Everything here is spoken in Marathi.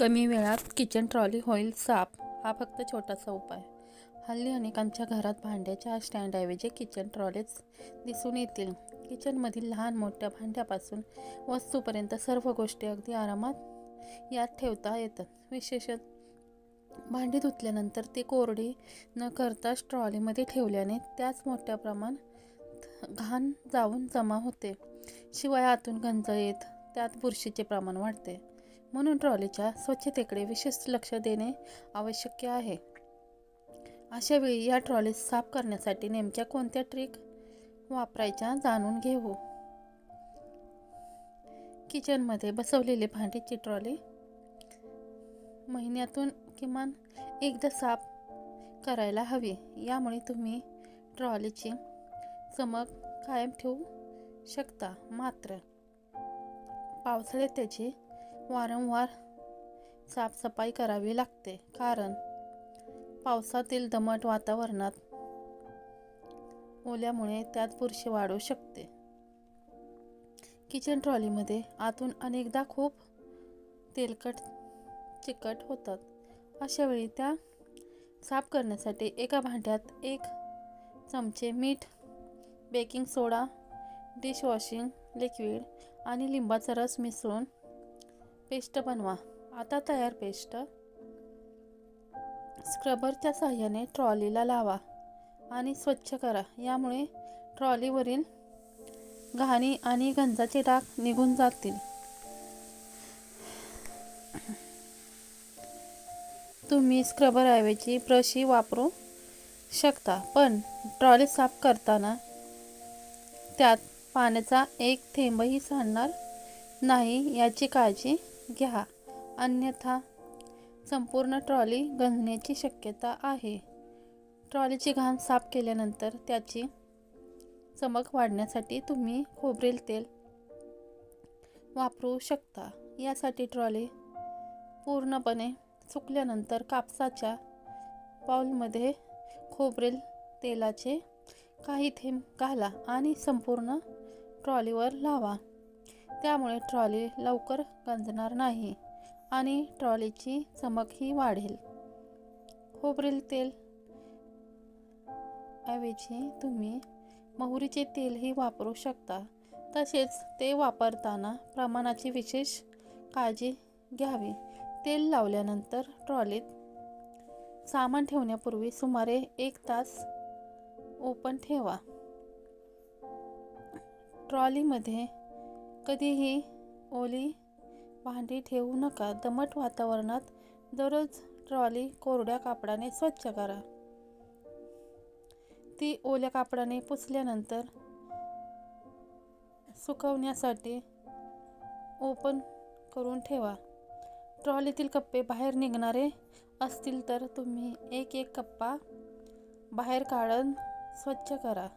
कमी वेळात किचन ट्रॉली होईल साफ. हा फक्त छोटासा उपाय. हल्ली अनेकांच्या घरात भांड्याच्या स्टँडऐवजी किचन ट्रॉलीज दिसून येतील. किचनमधील लहान मोठ्या भांड्यापासून वस्तूपर्यंत सर्व गोष्टी अगदी आरामात यात ठेवता येतात. विशेषत भांडी धुतल्यानंतर ती कोरडी न करताच ट्रॉलीमध्ये ठेवल्याने त्याच मोठ्या प्रमाणात घाण जाऊन जमा होते. शिवाय आतून गंज येत त्यात बुरशीचे प्रमाण वाढते. म्हणून ट्रॉलीच्या स्वच्छतेकडे विशेष लक्ष देणे आवश्यक आहे. अशा वेळी या ट्रॉली साफ करण्यासाठी नेमक्या कोणत्या ट्रिक वापरायच्या जाणून घेऊ. किचनमध्ये बसवलेली भांडीची ट्रॉली महिन्यातून किमान एकदा साफ करायला हवी. यामुळे तुम्ही ट्रॉलीची चमक कायम ठेवू शकता. मात्र पावसाळ्यात त्याची वारंवार साफसफाई करावी लागते. कारण पावसातील दमट वातावरणात ओल्यामुळे त्यात बुरशी वाढू शकते. किचन ट्रॉलीमध्ये आतून अनेकदा खूप तेलकट चिकट होतात. अशा वेळी त्या साफ करण्यासाठी एका भांड्यात एक चमचे मीठ बेकिंग सोडा डिशवॉशिंग लिक्विड आणि लिंबाचा रस मिसळून पेस्ट बनवा. आता तयार पेस्ट. स्क्रबरच्या साह्याने ट्रॉलीला लावा आणि स्वच्छ करा. यामुळे ट्रॉलीवरील घाणी आणि गंजाचे डाग निघून जातील. तुम्ही स्क्रबरऐवजी ब्रशही वापरू शकता पण ट्रॉली साफ करताना त्यात पाण्याचा एक थेंबही सांडणार नाही याची काळजी घ्या. अन्यथा संपूर्ण ट्रॉली गंजण्याची शक्यता आहे. ट्रॉलीची घाण साफ केल्यानंतर त्याची चमक वाढण्यासाठी तुम्ही खोबरेल तेल वापरू शकता. यासाठी ट्रॉली पूर्णपणे सुकल्यानंतर कापसाच्या पाऊलमध्ये खोबरेल तेलाचे काही थेंब घाला आणि संपूर्ण ट्रॉलीवर लावा. त्यामुळे ट्रॉली लवकर गंजणार नाही आणि ट्रॉलीची चमकही वाढेल. खोबरेल तेल ऐवजी तुम्ही मोहरीचे तेलही वापरू शकता. तसेच ते वापरताना प्रमाणाची विशेष काळजी घ्यावी. तेल लावल्यानंतर ट्रॉलीत सामान ठेवण्यापूर्वी सुमारे एक तास ओपन ठेवा. ट्रॉलीमध्ये कधीही ओली भांडी ठेवू नका. दमट वातावरणात दररोज ट्रॉली कोरड्या कापडाने स्वच्छ करा. ती ओल्या कापडाने पुसल्यानंतर सुकवण्यासाठी ओपन करून ठेवा. ट्रॉलीतील कप्पे बाहेर निघणारे असतील तर तुम्ही एक एक कप्पा बाहेर काढून स्वच्छ करा.